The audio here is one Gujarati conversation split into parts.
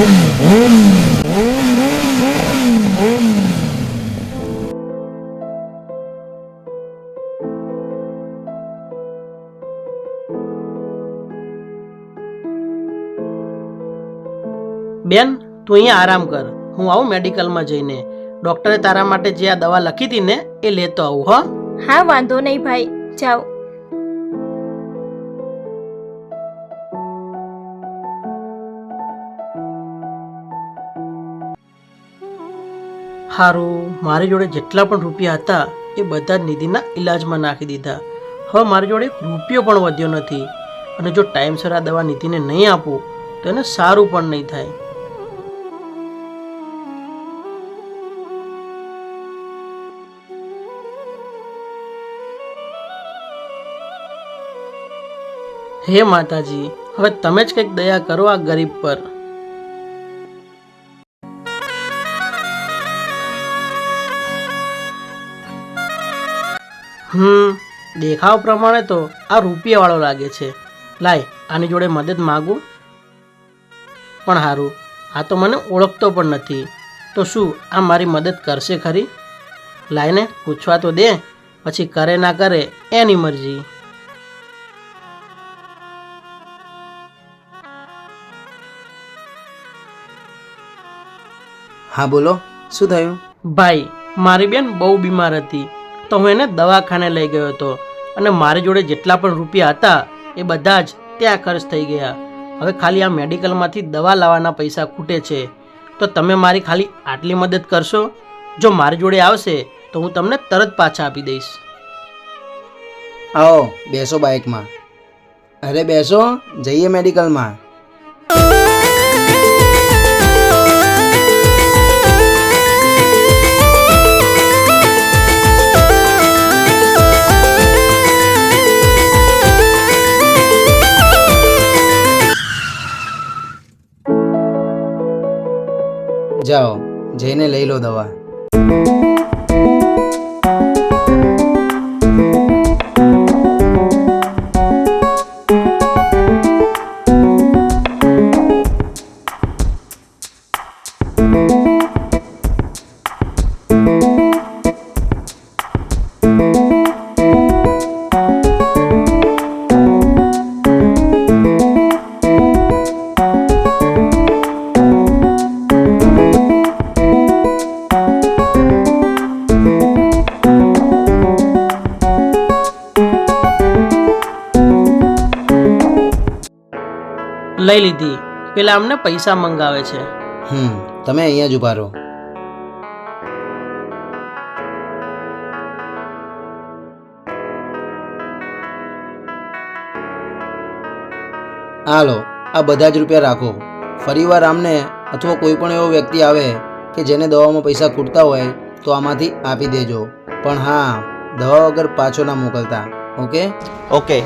બેન, તું અહીંયા આરામ કર. હું આવું મેડિકલમાં જઈને. ડૉક્ટરે તારા માટે જે આ દવા લખી હતી ને, એ લેતો આવું, હો. હા, વાંધો નહીં ભાઈ. જાઓ. સારું મારી જોડે જેટલા પણ રૂપિયા હતા, એ બધા જ નિધિના ઈલાજમાં નાખી દીધા. હવે મારી જોડે રૂપિયો પણ વધ્યો નથી. અને જો ટાઈમસર આ દવા નિધિને નહીં આપું, તો એને સારું પણ નહીં થાય. હે માતાજી, હવે તમે જ કંઈક દયા કરો આ ગરીબ પર. હમ દેખાવ પ્રમાણે તો આ રૂપિયાવાળો લાગે છે. લાય આની જોડે મદદ માગું. પણ સારું આ તો મને ઓળખતો પણ નથી. તો શું આ મારી મદદ કરશે ખરી? લાયને પૂછવા તો દે પછી કરે ના કરે એની મરજી. હા બોલો શું થયું? ભાઈ મારી બેન બહુ બીમાર હતી. તો હું એને દવાખાને લઈ ગયો હતો અને મારી જોડે જેટલા પણ રૂપિયા હતા એ બધા જ ત્યાં ખર્ચ થઈ ગયા. હવે ખાલી આ મેડિકલમાંથી દવા લાવવાના પૈસા ખૂટે છે. તો તમે મારી ખાલી આટલી મદદ કરશો? જો મારી જોડે આવશે તો હું તમને તરત પાછા આપી દઈશ. આવો, બેસો બાઇકમાં. અરે બેસો, જઈએ મેડિકલમાં. જાઓ જઈને લઈ લો દવા. લઈ લીધી. પેલા અમને પૈસા મંગાવે છે. હમ તમે અહીંયા જ ઊભા રહો. હાલો આ બધા જ રૂપિયા રાખો. ફરીવાર આમને અથવા કોઈ પણ એવો વ્યક્તિ આવે કે જેને દવામાં પૈસા ખૂટતા હોય તો આમાંથી આપી દેજો. પણ હા દવા વગર પાછો ના મોકલતા. ઓકે? ઓકે.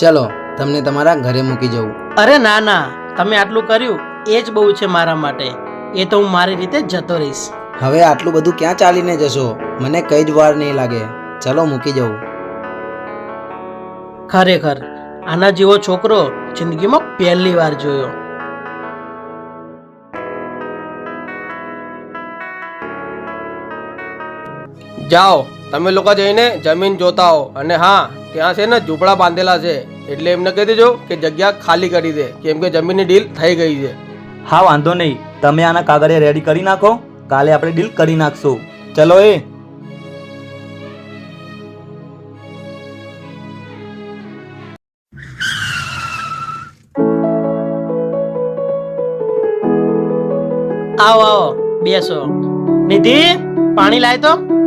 ચલો તમને તમારા ઘરે મૂકી જવું. અરે ના ના તમે આટલું કર્યું એ જ બહુ છે મારા માટે. એ તો હું મારી રીતે જ જતો રહીશ. હવે આટલું બધું ક્યાં ચાલીને જશો? મને કઈ જ વાર નહીં લાગે. ચલો મૂકી જવું. ખરેખર આના જેવો છોકરો જિંદગીમાં પહેલી વાર જોયો. જાઓ તમે લોકો જઈને જમીન જોતા હો. અને હા ત્યાં છે ને ઝૂંપડા બાંધેલા છે. એટલે એમને કહી દેજો કે જગ્યા ખાલી કરી દે કેમ કે જમીનની ડીલ થઈ ગઈ છે. હા વાંધો નહીં. તમે આના કાગળિયા રેડી કરી નાખો. કાલે આપણે ડીલ કરી નાખશું. ચલો એ. આવો આવો. બેસો. નિધિ પાણી લાય તો.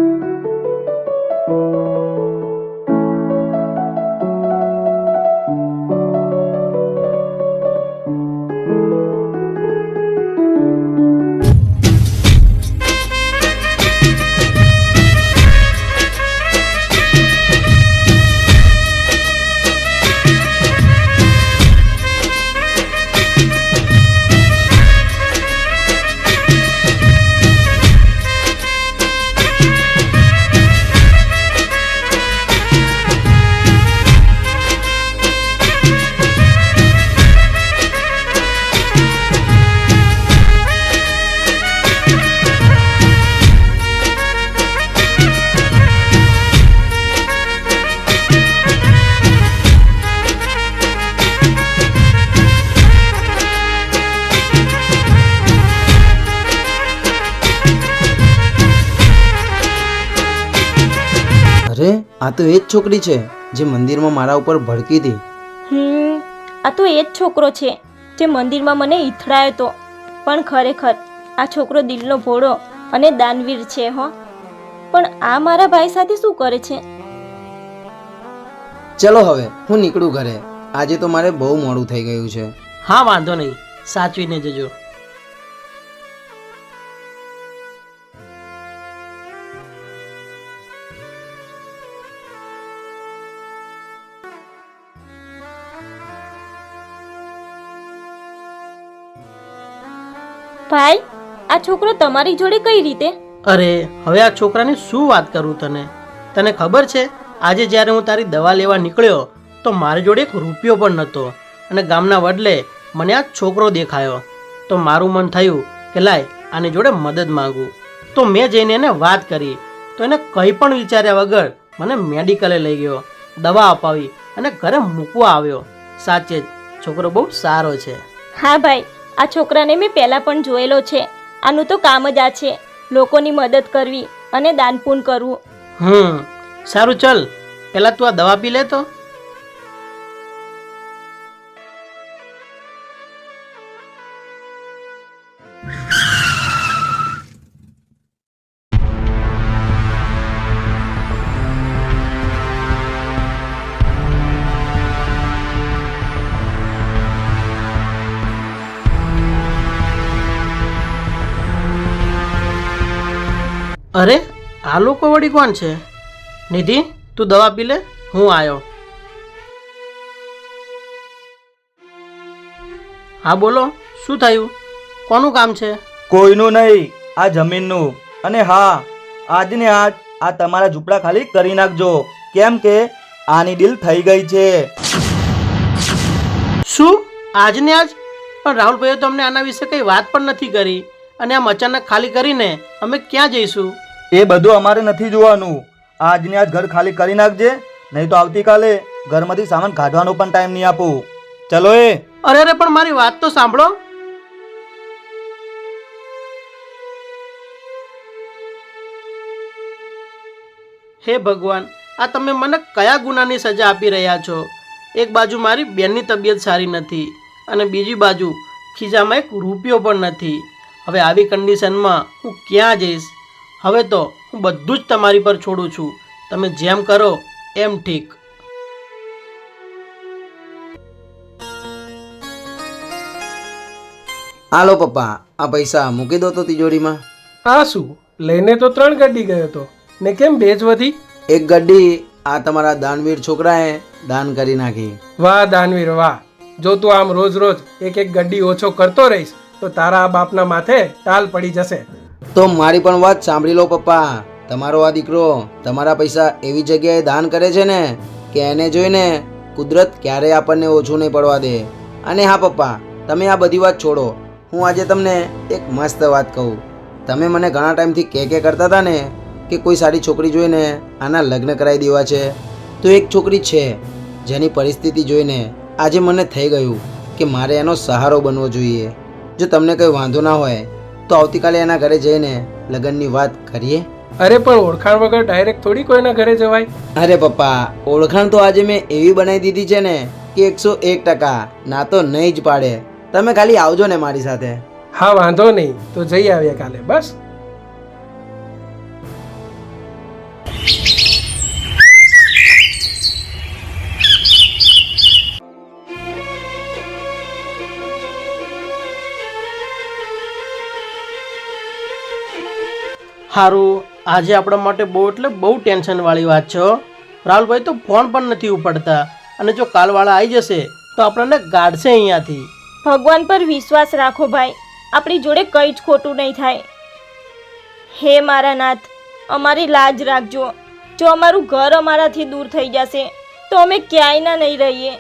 આ તો એ જ છોકરી છે જે મંદિરમાં મારા ઉપર ભડકી હતી. હમ આ તો એ જ છોકરો છે જે મંદિરમાં મને ઈથડાયો તો. પણ ખરેખર આ છોકરો દિલનો ભોળો અને દાનવીર છે હો. પણ આ મારા ભાઈ સાથે શું કરે છે? ચલો હવે હું નીકળું ઘરે. આજે તો મારે બહુ મોડું થઈ ગયું છે. હા વાંધો નહીં. સાચવીને જજો. ભાઈ આ છોકરો તમારી જોડે કઈ રીતે? અરે હવે આ છોકરાની શું વાત કરું તને? તને ખબર છે આજે જ્યારે હું તારી દવા લેવા નીકળ્યો તો મારી જોડે એક રૂપિયો પણ નહોતો અને ગામના વડલે મને આ છોકરો દેખાયો. તો મારું મન થયું કે લાય આની જોડે મદદ માંગું. તો મેં જઈને એને વાત કરી. તો એને કંઈ પણ વિચાર્યા વગર મને મેડિકલે લઈ ગયો દવા અપાવી અને ઘરે મૂકવા આવ્યો. સાચે જ છોકરો બહુ સારો છે. હા ભાઈ આ છોકરાને મેં પહેલાં પણ જોયેલો છે. આનું તો કામ જ આ છે. લોકોની મદદ કરવી અને દાનપૂન કરવું. હમ, સારું ચલ. પહેલાં તું આ દવા પી લે તો. અરે આ લોકો વળી કોણ છે? નિધિ તું દવા પી લે હું આવ્યો હા બોલો શું થયું? કોનું કામ છે? કોઈનું નહીં આ જમીનનું. અને હા આજને આજ આ તમારા ઝૂંપડા ખાલી કરી નાખજો. કેમ કે આની ડીલ થઈ ગઈ છે. શું? આજને આજ? પણ રાહુલભાઈએ તો અમને આના વિશે કંઈ વાત પણ નથી કરી. અને આમ અચાનક ખાલી કરીને અમે ક્યાં જઈશું? એ બધું અમારે નથી જોવાનું. આજને આજ ઘર ખાલી કરી નાખજે, નહીં તો આવતીકાલે ઘરમાંથી સામાન કાઢવાનો પણ ટાઈમ નહીં આપું. ચલો એ. અરે અરે, પણ મારી વાત તો સાંભળો. હે ભગવાન, આ તમે મને કયા ગુનાની સજા આપી રહ્યા છો? એક બાજુ મારી બેનની તબિયત સારી નથી અને બીજી બાજુ ખીજામાં એક રૂપિયો પણ નથી. હવે આવી કન્ડિશનમાં હું ક્યાં જઈશ? હવે તો હું બધું જ તમારી પર છોડું છું. તમે જેમ કરો એમ ઠીક. હાલો પપ્પા આ પૈસા મૂકી દો તો તિજોરીમાં. આ શું? લઈને તો ત્રણ ગડ્ડી ગયો હતો ને કેમ ભેજ વધી? એક ગડ્ડી આ તમારા દાનવીર છોકરાએ દાન કરી નાખી. વાહ દાનવીર વાહ. જો તું આમ રોજ રોજ એક એક ગડ્ડી ઓછો કરતો રહીશ તો તારા બાપના માથે ટાલ પડી જશે. તો મારી પણ વાત સાંભળી લો, પપ્પા. તમારો આ દીકરો તમારા પૈસા એવી જગ્યાએ દાન કરે છે ને કે એને જોઈને કુદરત ક્યારેય આપણને ઓછું નહીં પડવા દે. અને હા, પપ્પા, તમે આ બધી વાત છોડો. હું આજે તમને એક મસ્ત વાત કહું. તમે મને ઘણા ટાઈમથી કે કે કરતા હતા ને કે કોઈ સારી છોકરી જોઈને આના લગ્ન કરાવી દેવા છે. તો એક છોકરી છે, જેની પરિસ્થિતિ જોઈને આજે મને થઈ ગયું કે મારે એનો સહારો બનવો જોઈએ. જો તમને કંઈ વાંધો ના હોય તો આવતીકાલે એના ઘરે જઈને લગ્નની વાત કરીએ? અરે પણ ઓળખાણ વગર ડાયરેક્ટ થોડી કોઈના ઘરે જવાય. અરે પપ્પા ઓળખાણ તો આજે મેં એવી બનાવી દીધી છે ને કે એકસો એક ટકા ના તો નહીં જ પાડે. તમે ખાલી આવજો ને મારી સાથે. હા વાંધો નહીં. તો જઈ આવીએ કાલે બસ. સારું આજે આપણા માટે બહુ એટલે બહુ ટેન્શનવાળી વાત છે. રાહુલભાઈ તો ફોન પણ નથી ઉપાડતા અને જો કાલવાળા આવી જશે તો આપણને ગાડશે અહીંયાથી. ભગવાન પર વિશ્વાસ રાખો ભાઈ આપણી જોડે કંઈ જ ખોટું નહીં થાય. હે મારા નાથ અમારી લાજ રાખજો. જો અમારું ઘર અમારાથી દૂર થઈ જશે તો અમે ક્યાંય ના નહીં રહીએ.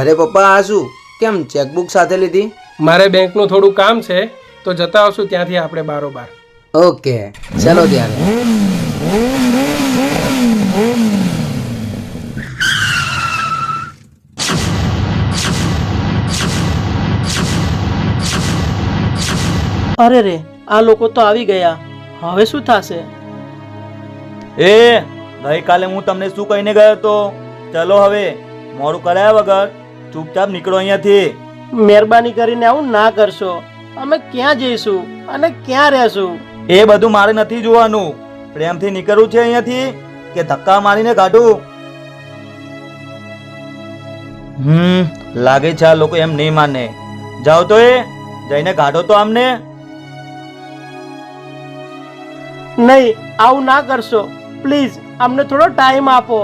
અરે પપ્પા આ શું? કેમ ચેકબુક સાથે લીધી? મારે બેંકનું થોડું કામ છે તો જતા આવશું ત્યાંથી આપણે બારોબાર. ઓકે ચાલો ત્યારે. અરે રે આ લોકો તો આવી ગયા. હવે શું થશે? એ ગઈકાલે હું તમને શું કહીને ગયો હતો ચલો હવે મોડું કરાયા વગર. ચૂપચાપ નીકળો અહીંયાથી. મહેરબાની કરીને આવું ના કરશો. અમે ક્યાં જઈશું અને ક્યાં રહેશું? એ બધું મારે નથી જોવાનું. પ્રેમથી નીકળવું છે અહીંયાથી કે ધક્કા મારીને કાઢું? હમ લાગે છે આ લોકો એમ નહીં માને. જાઓ તો એ જઈને કાઢો તો આમને. નહીં આવું ના કરશો. પ્લીઝ અમને થોડો ટાઈમ આપો.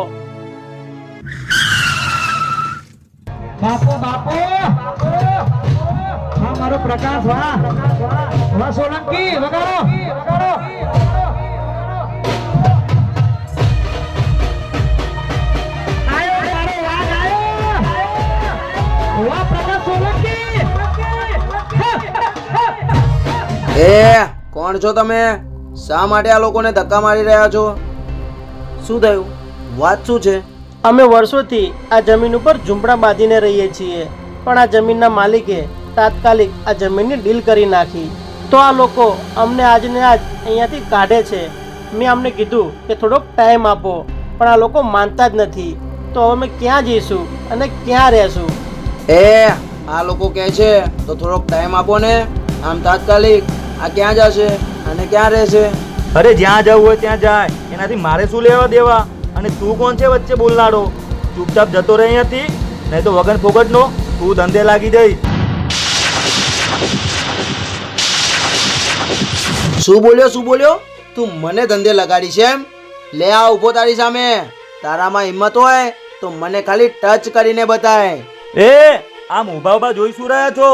એ, કોણ છો તમે? શા માટે આ લોકોને ધક્કા મારી રહ્યા છો? શું થયું? વાત શું છે? અમે વર્ષોથી આ જમીન ઉપર ઝૂંપડા બાંધીને રહીએ છીએ. પણ આ જમીનના માલિકે તાત્કાલિક આ જમીનની ડીલ કરી નાખી. તો આ લોકો અમને આજને આજ અહીંયાથી કાઢે છે. મેં અમને કીધું કે થોડોક ટાઈમ આપો પણ આ લોકો માનતા જ નથી. તો અમે ક્યાં જઈશું અને ક્યાં રહેશું? એ આ લોકો કહે છે તો થોડોક ટાઈમ આપો ને. આમ તાત્કાલિક આ ક્યાં જશે અને ક્યાં રહેશે? અરે જ્યાં જવું હોય ત્યાં જાય. એનાથી મારે શું લેવા દેવા? અને તું કોણ છે વચ્ચે બોલનારો? ચૂપચાપ જતો રહે અહીંયાથી નહીં તો વગન ફોગટનો તું ધંધે લાગી જઈ શું બોલ્યો શું બોલ્યો? તું મને ધંધે લગાડી છે એમ? લે આ ઊભો તારી સામે. તારામાં હિંમત હોય તો મને ખાલી ટચ કરીને બતાય. એ આમ ઊભા ઊભા જોઈ શું રહ્યા છો?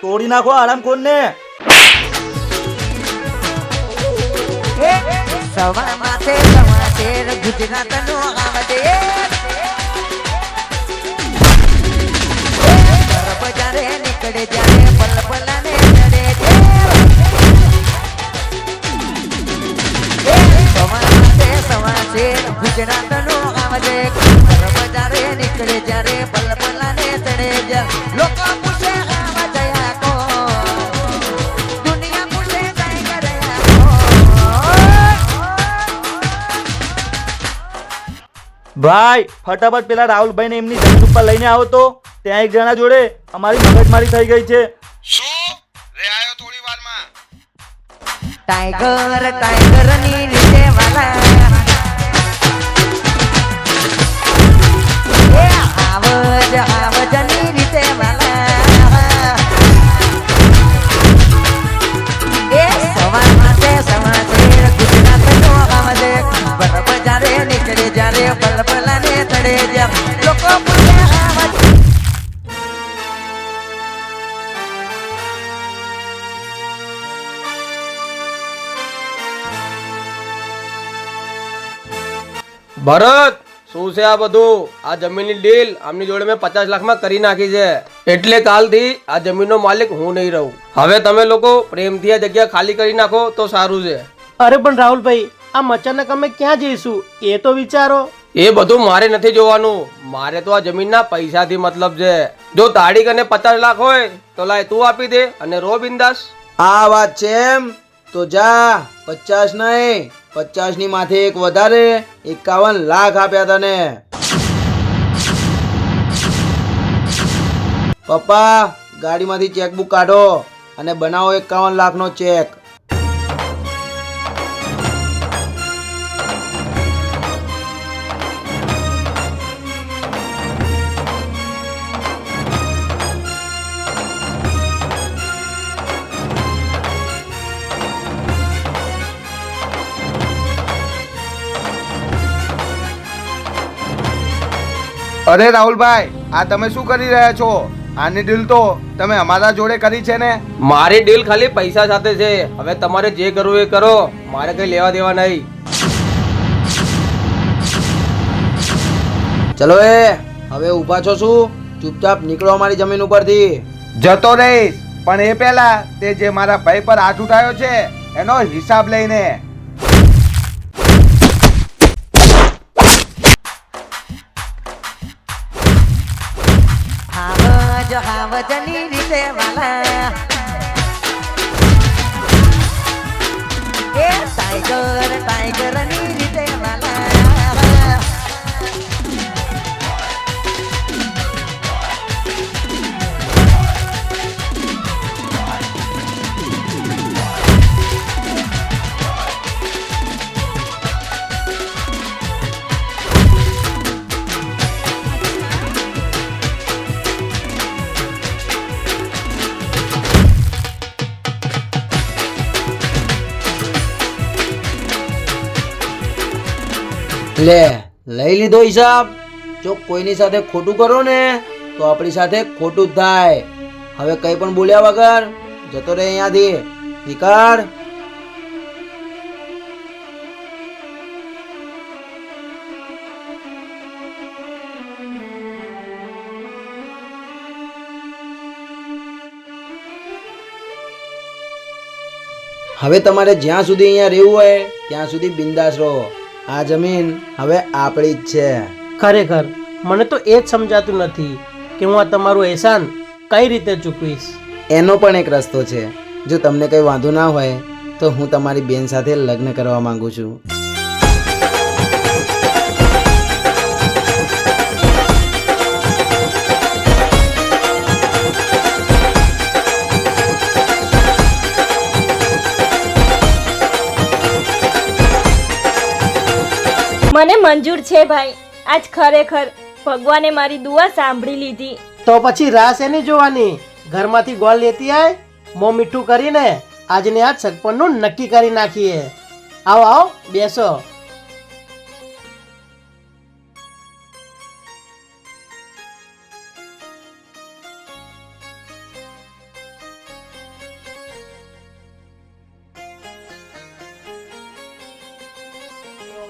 તોડી નાખો આરામ ને સવા માથે સવા તેર ગુજરાતનો આવડે બજારે નીકળે જ્યારે પલપલાને ચડે છે તેર ગુજરાતનો આવડે બજારે નીકળે જ્યારે પલપલાને ભાઈ ફટાફટ પેલા રાહુલભાઈ ને એમની જમીન ઉપર લઈને આવો તો. ત્યાં એક જણા જોડે અમારી મગજમારી થઈ ગઈ છે. ટાઈગર ટાઈગરની રીતે વાલા. આવજ આવજની જારે નીકળે જારે બલબલા ને તડે જા લોકો ભરત શું છે આ બધું? આ જમીનની ડીલ આમની જોડે મેં પચાસ લાખમાં કરી નાખી છે. એટલે કાલથી આ જમીનનો માલિક હું નહીં રહું. હવે તમે લોકો પ્રેમથી આ જગ્યા ખાલી કરી નાખો તો સારું છે. અરે પણ રાહુલભાઈ આમ અચાનક અમે ક્યાં જઈશું? એ તો વિચારો. એ બધું મારે નથી જોવાનું. મારે તો આ જમીનના પૈસાથી મતલબ છે. જો તાળી અને પચાસ લાખ હોય તો લાય તું આપી દે અને રો બિંદાસ. આ વાત છે એમ? તો જા પચાસ નહીં. પચાસની માથે એક વધારે એકાવન લાખ આપ્યા તને. પપ્પા ગાડીમાંથી ચેકબુક કાઢો અને બનાવો એકાવન લાખનો ચેક અરે રાહુલભાઈ આ તમે શું કરી રહ્યા છો? આની ડીલ તો તમે અમારા જોડે કરી છે ને? મારી ડીલ ખાલી પૈસા સાથે છે. હવે તમારે જે કરવું એ કરો. મારે કઈ લેવા દેવા નહીં. ચલો એ હવે ઊભા છો શું? ચૂપચાપ નીકળો અમારી જમીન ઉપરથી. જતો રહીશ પણ એ પહેલા તે જે મારા ભાઈ પર હાથ ઉઠાયો છે એનો હિસાબ લઈને. જો હાવ જની રીતે વાલા. એ ટાઈગર ટાઈગરની રીતે લે, લઈ લીધો હિસાબ. જો કોઈની સાથે ખોટું કરો ને, તો આપણી સાથે ખોટું થાય. હવે કંઈ પણ બોલ્યા વગર જતો રહે અહીંયાથી. નીકળ હવે તમારે જ્યાં સુધી અહીંયા રહેવું હોય, ત્યાં સુધી બિંદાસ રહો. આ જમીન હવે આપણી જ છે. ખરેખર મને તો એ જ સમજાતું નથી કે હું આ તમારું એહસાન કઈ રીતે ચૂકવીશ. એનો પણ એક રસ્તો છે. જો તમને કંઈ વાંધો ના હોય તો હું તમારી બેન સાથે લગ્ન કરવા માંગુ છું. મંજૂર છે ભાઈ. આજ ખરેખર ભગવાને મારી દુઆ સાંભળી લીધી. તો પછી રાસ એની જોવાની? ઘરમાંથી ગોળ લેતી આય, મો મીઠું કરીને આજને આજ સગપણનું નક્કી કરી નાખીએ. આવો આવો, બેસો.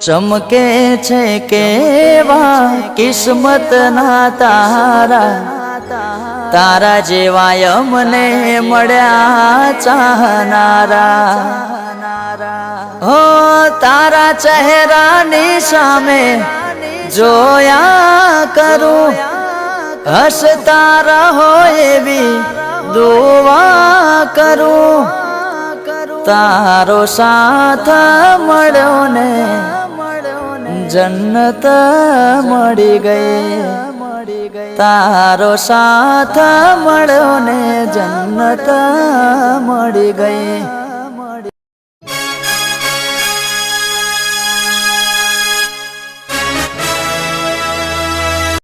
ચમકે છે કેવા કિસ્મત ના તારા તારા જેવા અમને મળ્યા ચાહનારા. હો, તારા ચહેરાની સામે જોયા કરું, હસતા રહો એવી દુવા કરું. તારો સાથ મળ્યો ને જન્નત મળી ગઈ. તારો સાથ મળ્યો ને જન્નત મળી ગઈ.